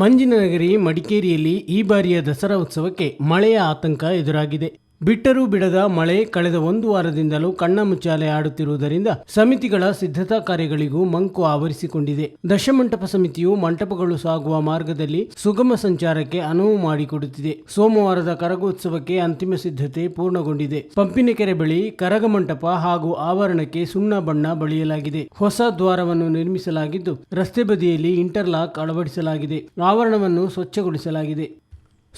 ಮಂಜಿನ ನಗರಿ ಮಡಿಕೇರಿಯಲ್ಲಿ ಈ ಬಾರಿಯ ದಸರಾ ಉತ್ಸವಕ್ಕೆ ಮಳೆಯ ಆತಂಕ ಎದುರಾಗಿದೆ. ಬಿಟ್ಟರೂ ಬಿಡದ ಮಳೆ ಕಳೆದ ಒಂದು ವಾರದಿಂದಲೂ ಕಣ್ಣ ಮುಚ್ಚಾಲೆ ಆಡುತ್ತಿರುವುದರಿಂದ ಸಮಿತಿಗಳ ಸಿದ್ಧತಾ ಕಾರ್ಯಗಳಿಗೂ ಮಂಕು ಆವರಿಸಿಕೊಂಡಿದೆ. ದಶಮಂಟಪ ಸಮಿತಿಯು ಮಂಟಪಗಳು ಸಾಗುವ ಮಾರ್ಗದಲ್ಲಿ ಸುಗಮ ಸಂಚಾರಕ್ಕೆ ಅನುವು ಮಾಡಿಕೊಡುತ್ತಿದೆ. ಸೋಮವಾರದ ಕರಗೋತ್ಸವಕ್ಕೆ ಅಂತಿಮ ಸಿದ್ಧತೆ ಪೂರ್ಣಗೊಂಡಿದೆ. ಪಂಪಿನಕೆರೆ ಬಳಿ ಕರಗ ಮಂಟಪ ಹಾಗೂ ಆವರಣಕ್ಕೆ ಸುಣ್ಣ ಬಣ್ಣ ಬಳಿಯಲಾಗಿದೆ. ಹೊಸ ದ್ವಾರವನ್ನು ನಿರ್ಮಿಸಲಾಗಿದ್ದು ರಸ್ತೆ ಬದಿಯಲ್ಲಿ ಇಂಟರ್ಲಾಕ್ ಅಳವಡಿಸಲಾಗಿದೆ. ಆವರಣವನ್ನು ಸ್ವಚ್ಛಗೊಳಿಸಲಾಗಿದೆ.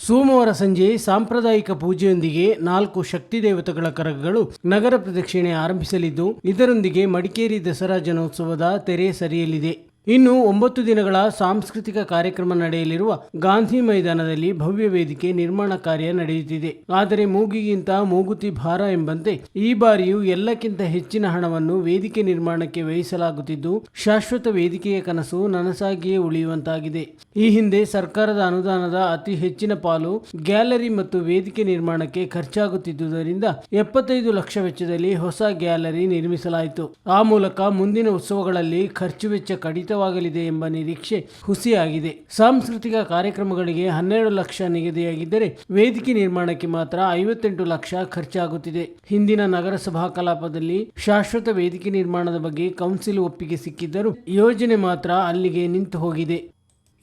ಸೋಮವಾರ ಸಂಜೆ ಸಾಂಪ್ರದಾಯಿಕ ಪೂಜೆಯೊಂದಿಗೆ ನಾಲ್ಕು ಶಕ್ತಿ ದೇವತೆಗಳ ಕರಗಗಳು ನಗರ ಪ್ರದಕ್ಷಿಣೆ ಆರಂಭಿಸಲಿದ್ದು, ಇದರೊಂದಿಗೆ ಮಡಿಕೇರಿ ದಸರಾ ಜನೋತ್ಸವದ ತೆರೆ ಸರಿಯಲಿದೆ. ಇನ್ನು ಒಂಬತ್ತು ದಿನಗಳ ಸಾಂಸ್ಕೃತಿಕ ಕಾರ್ಯಕ್ರಮ ನಡೆಯಲಿರುವ ಗಾಂಧಿ ಮೈದಾನದಲ್ಲಿ ಭವ್ಯ ವೇದಿಕೆ ನಿರ್ಮಾಣ ಕಾರ್ಯ ನಡೆಯುತ್ತಿದೆ. ಆದರೆ ಮೂಗಿಗಿಂತ ಮೂಗುತಿ ಭಾರ ಎಂಬಂತೆ ಈ ಬಾರಿಯೂ ಎಲ್ಲಕ್ಕಿಂತ ಹೆಚ್ಚಿನ ಹಣವನ್ನು ವೇದಿಕೆ ನಿರ್ಮಾಣಕ್ಕೆ ವ್ಯಯಿಸಲಾಗುತ್ತಿದ್ದು, ಶಾಶ್ವತ ವೇದಿಕೆಯ ಕನಸು ನನಸಾಗಿಯೇ ಉಳಿಯುವಂತಾಗಿದೆ. ಈ ಹಿಂದೆ ಸರ್ಕಾರದ ಅನುದಾನದ ಅತಿ ಹೆಚ್ಚಿನ ಪಾಲು ಗ್ಯಾಲರಿ ಮತ್ತು ವೇದಿಕೆ ನಿರ್ಮಾಣಕ್ಕೆ ಖರ್ಚಾಗುತ್ತಿದ್ದುದರಿಂದ ಎಪ್ಪತ್ತೈದು ಲಕ್ಷ ವೆಚ್ಚದಲ್ಲಿ ಹೊಸ ಗ್ಯಾಲರಿ ನಿರ್ಮಿಸಲಾಯಿತು. ಆ ಮೂಲಕ ಮುಂದಿನ ಉತ್ಸವಗಳಲ್ಲಿ ಖರ್ಚು ವೆಚ್ಚ ಕಡಿತವಾಗಲಿದೆ ಎಂಬ ನಿರೀಕ್ಷೆ ಹುಸಿಯಾಗಿದೆ. ಸಾಂಸ್ಕೃತಿಕ ಕಾರ್ಯಕ್ರಮಗಳಿಗೆ ಹನ್ನೆರಡು ಲಕ್ಷ ನಿಗದಿಯಾಗಿದ್ದರೆ ವೇದಿಕೆ ನಿರ್ಮಾಣಕ್ಕೆ ಮಾತ್ರ ಐವತ್ತೆಂಟು ಲಕ್ಷ ಖರ್ಚಾಗುತ್ತಿದೆ. ಹಿಂದಿನ ನಗರಸಭಾ ಕಲಾಪದಲ್ಲಿ ಶಾಶ್ವತ ವೇದಿಕೆ ನಿರ್ಮಾಣದ ಬಗ್ಗೆ ಕೌನ್ಸಿಲ್ ಒಪ್ಪಿಗೆ ಸಿಕ್ಕಿದ್ದರೂ ಯೋಜನೆ ಮಾತ್ರ ಅಲ್ಲಿಗೆ ನಿಂತು ಹೋಗಿದೆ.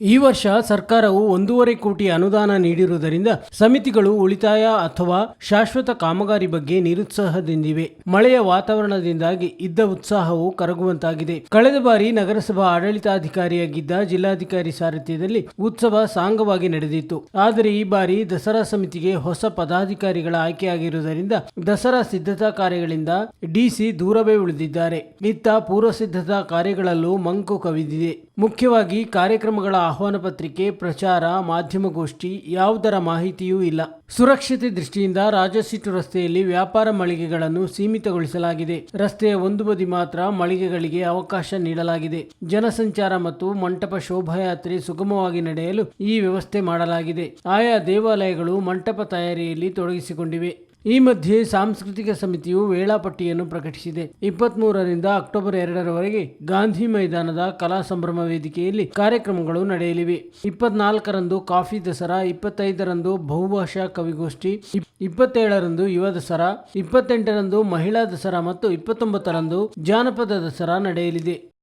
ಈ ವರ್ಷ ಸರ್ಕಾರವು ಒಂದೂವರೆ ಕೋಟಿ ಅನುದಾನ ನೀಡಿರುವುದರಿಂದ ಸಮಿತಿಗಳು ಉಳಿತಾಯ ಅಥವಾ ಶಾಶ್ವತ ಕಾಮಗಾರಿ ಬಗ್ಗೆ ನಿರುತ್ಸಾಹದಿಂದಿವೆ. ಮಳೆಯ ವಾತಾವರಣದಿಂದಾಗಿ ಇದ್ದ ಉತ್ಸಾಹವು ಕರಗುವಂತಾಗಿದೆ. ಕಳೆದ ಬಾರಿ ನಗರಸಭಾ ಆಡಳಿತಾಧಿಕಾರಿಯಾಗಿದ್ದ ಜಿಲ್ಲಾಧಿಕಾರಿ ಸಾರಥ್ಯದಲ್ಲಿ ಉತ್ಸವ ಸಾಂಗವಾಗಿ ನಡೆದಿತ್ತು. ಆದರೆ ಈ ಬಾರಿ ದಸರಾ ಸಮಿತಿಗೆ ಹೊಸ ಪದಾಧಿಕಾರಿಗಳ ಆಯ್ಕೆಯಾಗಿರುವುದರಿಂದ ದಸರಾ ಸಿದ್ಧತಾ ಕಾರ್ಯಗಳಿಂದ ಡಿಸಿ ದೂರವೇ ಉಳಿದಿದ್ದಾರೆ. ಇತ್ತ ಪೂರ್ವ ಸಿದ್ಧತಾ ಕಾರ್ಯಗಳಲ್ಲೂ ಮಂಕು ಕವಿದಿದೆ. ಮುಖ್ಯವಾಗಿ ಕಾರ್ಯಕ್ರಮಗಳ ಆಹ್ವಾನ ಪತ್ರಿಕೆ, ಪ್ರಚಾರ ಮಾಧ್ಯಮಗೋಷ್ಠಿ ಯಾವುದರ ಮಾಹಿತಿಯೂ ಇಲ್ಲ. ಸುರಕ್ಷತೆ ದೃಷ್ಟಿಯಿಂದ ರಾಜಸೀಟು ರಸ್ತೆಯಲ್ಲಿ ವ್ಯಾಪಾರ ಮಳಿಗೆಗಳನ್ನು ಸೀಮಿತಗೊಳಿಸಲಾಗಿದೆ. ರಸ್ತೆಯ ಒಂದು ಬದಿ ಮಾತ್ರ ಮಳಿಗೆಗಳಿಗೆ ಅವಕಾಶ ನೀಡಲಾಗಿದೆ. ಜನಸಂಚಾರ ಮತ್ತು ಮಂಟಪ ಶೋಭಾಯಾತ್ರೆ ಸುಗಮವಾಗಿ ನಡೆಯಲು ಈ ವ್ಯವಸ್ಥೆ ಮಾಡಲಾಗಿದೆ. ಆಯಾ ದೇವಾಲಯಗಳು ಮಂಟಪ ತಯಾರಿಯಲ್ಲಿ ತೊಡಗಿಸಿಕೊಂಡಿವೆ. ಈ ಮಧ್ಯೆ ಸಾಂಸ್ಕೃತಿಕ ಸಮಿತಿಯು ವೇಳಾಪಟ್ಟಿಯನ್ನು ಪ್ರಕಟಿಸಿದೆ. ಇಪ್ಪತ್ಮೂರರಿಂದ ಅಕ್ಟೋಬರ್ ಎರಡರವರೆಗೆ ಗಾಂಧಿ ಮೈದಾನದ ಕಲಾ ಸಂಭ್ರಮ ವೇದಿಕೆಯಲ್ಲಿ ಕಾರ್ಯಕ್ರಮಗಳು ನಡೆಯಲಿವೆ. ಇಪ್ಪತ್ನಾಲ್ಕರಂದು ಕಾಫಿ ದಸರಾ, ಇಪ್ಪತ್ತೈದರಂದು ಬಹುಭಾಷಾ ಕವಿಗೋಷ್ಠಿ ಇಪ್- ಇಪ್ಪತ್ತೇಳರಂದು ಯುವ ದಸರಾ, ಇಪ್ಪತ್ತೆಂಟರಂದು ಮಹಿಳಾ ದಸರಾ ಮತ್ತು ಇಪ್ಪತ್ತೊಂಬತ್ತರಂದು ಜಾನಪದ ದಸರಾ ನಡೆಯಲಿದೆ.